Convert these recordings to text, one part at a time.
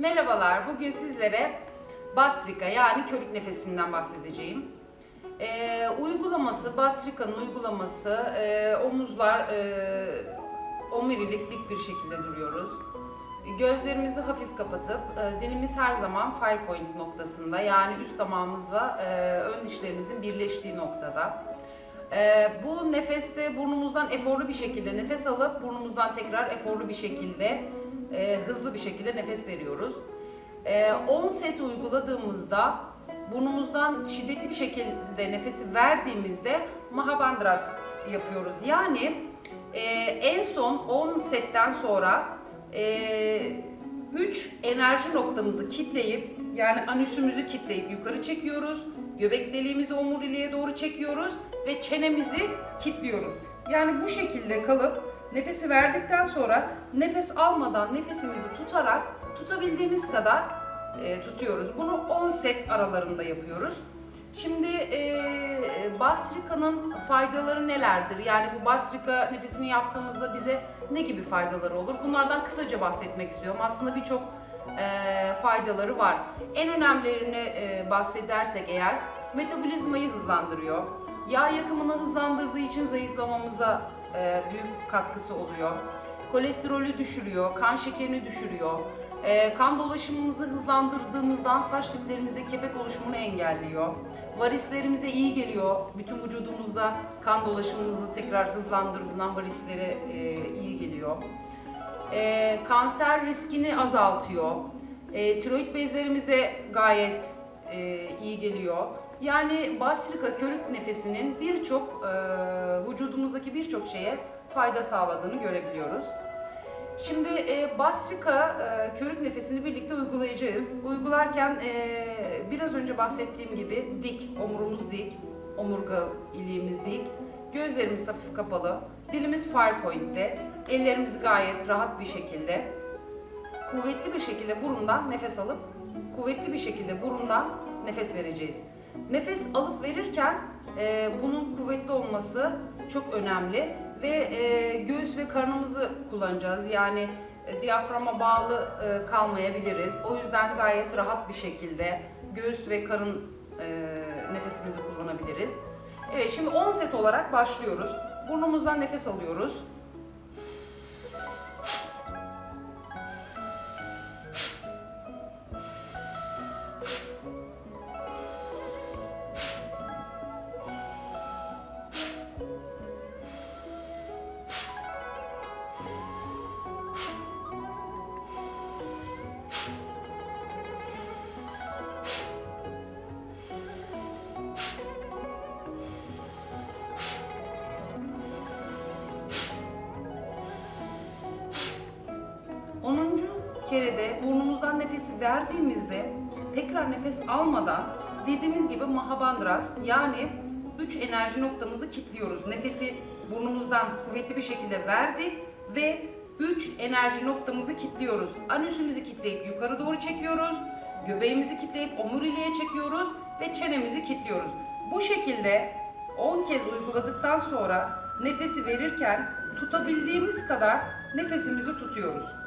Merhabalar, bugün sizlere Basrika yani körük nefesinden bahsedeceğim. Ee, uygulaması, Basrika'nın uygulaması, e, omuzlar e, omurilik dik bir şekilde duruyoruz. Gözlerimizi hafif kapatıp, e, dilimiz her zaman fire point noktasında yani üst damağımızla e, ön dişlerimizin birleştiği noktada. Ee, bu nefeste burnumuzdan eforlu bir şekilde nefes alıp burnumuzdan tekrar eforlu bir şekilde e, hızlı bir şekilde nefes veriyoruz. Ee, 10 set uyguladığımızda burnumuzdan şiddetli bir şekilde nefesi verdiğimizde Mahabandras yapıyoruz. Yani e, en son 10 setten sonra e, 3 enerji noktamızı kitleyip yani anüsümüzü kitleyip yukarı çekiyoruz. Göbek deliğimizi omuriliğe doğru çekiyoruz ve çenemizi kilitliyoruz. Yani bu şekilde kalıp nefesi verdikten sonra nefes almadan nefesimizi tutarak tutabildiğimiz kadar e, tutuyoruz. Bunu 10 set aralarında yapıyoruz. Şimdi e, Basrika'nın faydaları nelerdir? Yani bu Basrika nefesini yaptığımızda bize ne gibi faydaları olur? Bunlardan kısaca bahsetmek istiyorum. Aslında birçok e, faydaları var. En önemlilerini e, bahsedersek eğer metabolizmayı hızlandırıyor. Yağ yakımını hızlandırdığı için zayıflamamıza e, büyük katkısı oluyor. Kolesterolü düşürüyor, kan şekerini düşürüyor. E, kan dolaşımımızı hızlandırdığımızdan saç diplerimizde kepek oluşumunu engelliyor. Varislerimize iyi geliyor. Bütün vücudumuzda kan dolaşımımızı tekrar hızlandırdığından varislere e, iyi geliyor. E, kanser riskini azaltıyor. E, tiroid bezlerimize gayet e, iyi geliyor. Yani Basrika körük nefesinin birçok e, vücudumuzdaki birçok şeye fayda sağladığını görebiliyoruz. Şimdi e, Basrika e, körük nefesini birlikte uygulayacağız. Uygularken e, biraz önce bahsettiğim gibi dik, omurumuz dik, omurga iliğimiz dik, gözlerimiz hafif kapalı, dilimiz fire point'te, ellerimiz gayet rahat bir şekilde, kuvvetli bir şekilde burundan nefes alıp, kuvvetli bir şekilde burundan nefes vereceğiz. Nefes alıp verirken e, bunun kuvvetli olması çok önemli ve e, göğüs ve karnımızı kullanacağız. Yani e, diyaframa bağlı e, kalmayabiliriz. O yüzden gayet rahat bir şekilde göğüs ve karın e, nefesimizi kullanabiliriz. Evet şimdi 10 set olarak başlıyoruz. Burnumuzdan nefes alıyoruz. Onuncu kerede burnumuzdan nefesi verdiğimizde tekrar nefes almadan dediğimiz gibi Mahabandras yani üç enerji noktamızı kilitliyoruz. Nefesi burnumuzdan kuvvetli bir şekilde verdik ve üç enerji noktamızı kilitliyoruz. Anüsümüzü kilitleyip yukarı doğru çekiyoruz. Göbeğimizi kilitleyip omuriliğe çekiyoruz ve çenemizi kilitliyoruz. Bu şekilde 10 kez uyguladıktan sonra nefesi verirken tutabildiğimiz kadar nefesimizi tutuyoruz.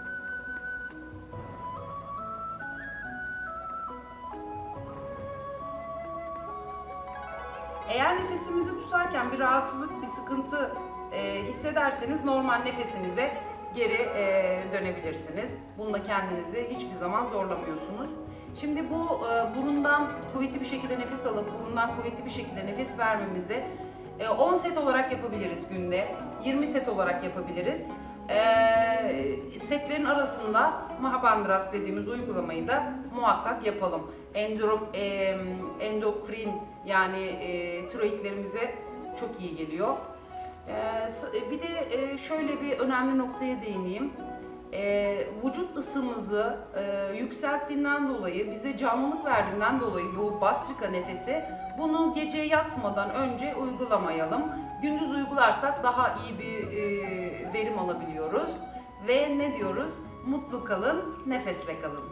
Eğer nefesimizi tutarken bir rahatsızlık, bir sıkıntı e, hissederseniz normal nefesinize geri e, dönebilirsiniz. Bunda kendinizi hiçbir zaman zorlamıyorsunuz. Şimdi bu e, burundan kuvvetli bir şekilde nefes alıp burundan kuvvetli bir şekilde nefes vermemizi e, 10 set olarak yapabiliriz günde, 20 set olarak yapabiliriz. E, setlerin arasında Mahabandras dediğimiz uygulamayı da muhakkak yapalım. Endro, e, endokrin yani e, tiroidlerimize çok iyi geliyor. E, s- bir de e, şöyle bir önemli noktaya değineyim. E, vücut ısımızı e, yükselttiğinden dolayı, bize canlılık verdiğinden dolayı bu Basrika nefesi bunu gece yatmadan önce uygulamayalım. Gündüz uygularsak daha iyi bir e, verim alabiliyoruz. Ve ne diyoruz? Mutlu kalın, nefesle kalın.